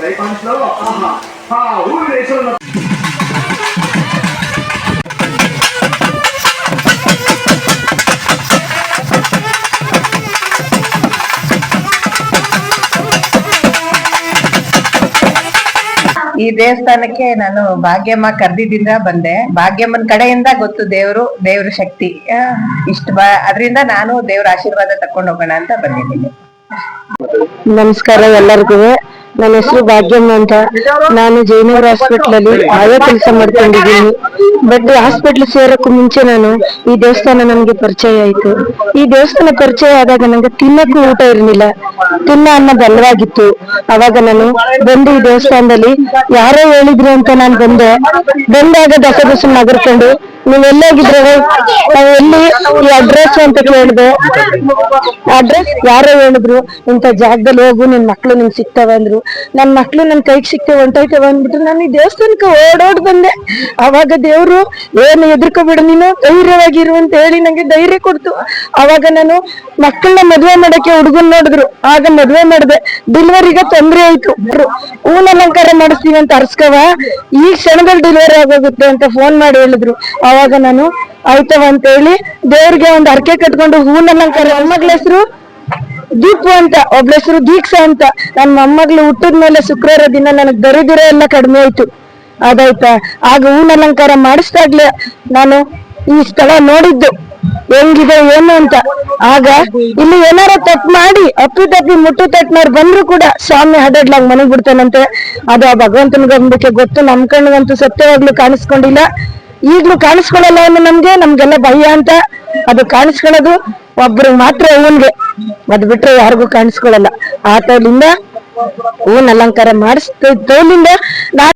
ಈ ದೇವಸ್ಥಾನಕ್ಕೆ ನಾನು ಭಾಗ್ಯಮ್ಮ ಕರ್ದಿದ್ದಿಂದ ಬಂದೆ. ಭಾಗ್ಯಮ್ಮನ ಕಡೆಯಿಂದ ಗೊತ್ತು ದೇವರು, ದೇವ್ರ ಶಕ್ತಿ. ಇಷ್ಟ ಅದರಿಂದ ನಾನು ದೇವ್ರ ಆಶೀರ್ವಾದ ತಕೊಂಡು ಹೋಗೋಣ ಅಂತ ಬಂದಿದ್ದೀನಿ. ನಮಸ್ಕಾರ ಎಲ್ಲರಿಗೂ. ನನ್ನ ಹೆಸರು ಭಾಗ್ಯಮ್ಮ ಅಂತ. ನಾನು ಜಯನಗರ ಹಾಸ್ಪಿಟಲ್ ಅಲ್ಲಿ ಆಯಾ ಕೆಲಸ ಮಾಡ್ಕೊಂಡಿದ್ದೀನಿ. ಬಟ್ ಹಾಸ್ಪಿಟ್ಲ್ ಸೇರಕ್ಕೂ ಮುಂಚೆ ನಾನು ಈ ದೇವಸ್ಥಾನ ನಮ್ಗೆ ಪರಿಚಯ ಆಯ್ತು. ಈ ದೇವಸ್ಥಾನ ಪರಿಚಯ ಆದಾಗ ನಂಗೆ ತಿನ್ನಕ್ಕೂ ಊಟ ಇರಲಿಲ್ಲ. ತಿನ್ನ ಅನ್ನ ಬಲವಾಗಿತ್ತು ಅವಾಗ ನಾನು ಬಂದು ಈ ದೇವಸ್ಥಾನದಲ್ಲಿ ಯಾರೋ ಹೇಳಿದ್ರು ಅಂತ ನಾನು ಬಂದೆ. ಬಂದಾಗ ದಸ ದಸ ನಗರ್ಕೊಂಡು ನೀವ್ ಎಲ್ಲೋಗಿದ್ರೆ ಎಲ್ಲಿ ಈ ಅಡ್ರೆಸ್ ಅಂತ ಕೇಳಿದೆ. ಅಡ್ರೆಸ್ ಯಾರೋ ಹೇಳಿದ್ರು ಇಂಥ ಜಾಗದಲ್ಲಿ ಹೋಗು, ನಿನ್ ಮಕ್ಳು ನಿನ್ ಸಿಗ್ತಾವ ಅಂದ್ರು. ನನ್ ಮಕ್ಳು ನನ್ ಕೈಗೆ ಸಿಗ್ತವೆ ಹೊಂಟೋಯ್ತವೆ ಅಂದ್ಬಿಟ್ಟು ನಾನು ಈ ದೇವಸ್ಥಾನಕ್ಕೆ ಓಡೋಡ್ ಬಂದೆ. ಅವಾಗ ದೇವ್ರು, ಏನು ಎದುರ್ಕೋಬೇಡ ನೀನು, ಧೈರ್ಯವಾಗಿರು ಅಂತ ಹೇಳಿ ನಂಗೆ ಧೈರ್ಯ ಕೊಡ್ತು. ಅವಾಗ ನಾನು ಮಕ್ಕಳನ್ನ ಮದ್ವೆ ಮಾಡಕ್ಕೆ ಹುಡುಗನ್ ನೋಡಿದ್ರು. ಆಗ ಮದ್ವೆ ಮಾಡಿದೆ. ಡಿಲ್ವರಿಗ ತೊಂದ್ರೆ ಆಯ್ತು. ಹೂನ್ ಅಲಂಕಾರ ಮಾಡಿಸ್ತೀವಿ ಅಂತ ಅರ್ಸ್ಕವ. ಈ ಕ್ಷಣದಲ್ಲಿ ಡಿಲಿವರಿ ಆಗೋಗುತ್ತೆ ಅಂತ ಫೋನ್ ಮಾಡಿ ಹೇಳಿದ್ರು. ಅವಾಗ ನಾನು, ಆಯ್ತವ ಅಂತ ಹೇಳಿ ದೇವ್ರಿಗೆ ಒಂದು ಹರಕೆ ಕಟ್ಕೊಂಡು ಹೂನ್ ಅಲಂಕಾರ ಮೊಮ್ಮಗಳ ಹೆಸರು ದೀಪು ಅಂತ ಒಬ್ಳ ಹೆಸರು ದೀಕ್ಷಾ ಅಂತ ನನ್ನ ಮೊಮ್ಮಗಳು ಹುಟ್ಟಿದ ಮೇಲೆ ಶುಕ್ರವಾರ ದಿನ ನನಗ್ ದರಿದ್ರ ಎಲ್ಲ ಕಡಿಮೆ ಆಯ್ತು. ಅದಾಯ್ತಾ? ಆಗ ಹೂನ್ ಅಲಂಕಾರ ಮಾಡಿಸ್ದಾಗ್ಲೇ ನಾನು ಈ ಸ್ಥಳ ನೋಡಿದ್ದು. ಹೆಂಗಿದೆ, ಏನು ಅಂತ. ಆಗ ಇಲ್ಲಿ ಏನಾರ ತಪ್ಪು ಮಾಡಿ, ಅಪ್ಪಿ ತಪ್ಪಿ ಮುಟ್ಟು ತಟ್ಟಿನವ್ರು ಬಂದ್ರು ಕೂಡ ಸ್ವಾಮಿ ಹಡಡ್ಲಾಗ್ ಮನೆಗ್ ಬಿಡ್ತಾನಂತೆ. ಅದು ಆ ಭಗವಂತನ ಗಮನಕ್ಕೆ ಗೊತ್ತು, ನಮ್ ಕಣ್ಣಿಗಂತೂ ಸತ್ಯವಾಗ್ಲೂ ಕಾಣಿಸ್ಕೊಂಡಿಲ್ಲ. ಈಗ್ಲೂ ಕಾಣಿಸ್ಕೊಳ್ಳಲ್ಲ ಏನು ನಮ್ಗೆ, ನಮ್ಗೆಲ್ಲ ಭಯ ಅಂತ. ಅದು ಕಾಣಿಸ್ಕೊಳ್ಳೋದು ಒಬ್ರಿಗೆ ಮಾತ್ರ ಹೂನ್ಗೆ ಅದ್ ಬಿಟ್ರೆ ಯಾರಿಗೂ ಕಾಣಿಸ್ಕೊಳ್ಳಲ್ಲ. ಆ ತೋಲಿಂದ ಹೂನ್ ಅಲಂಕಾರ ಮಾಡಿಸ್ತೋಲಿಂದ ನಾ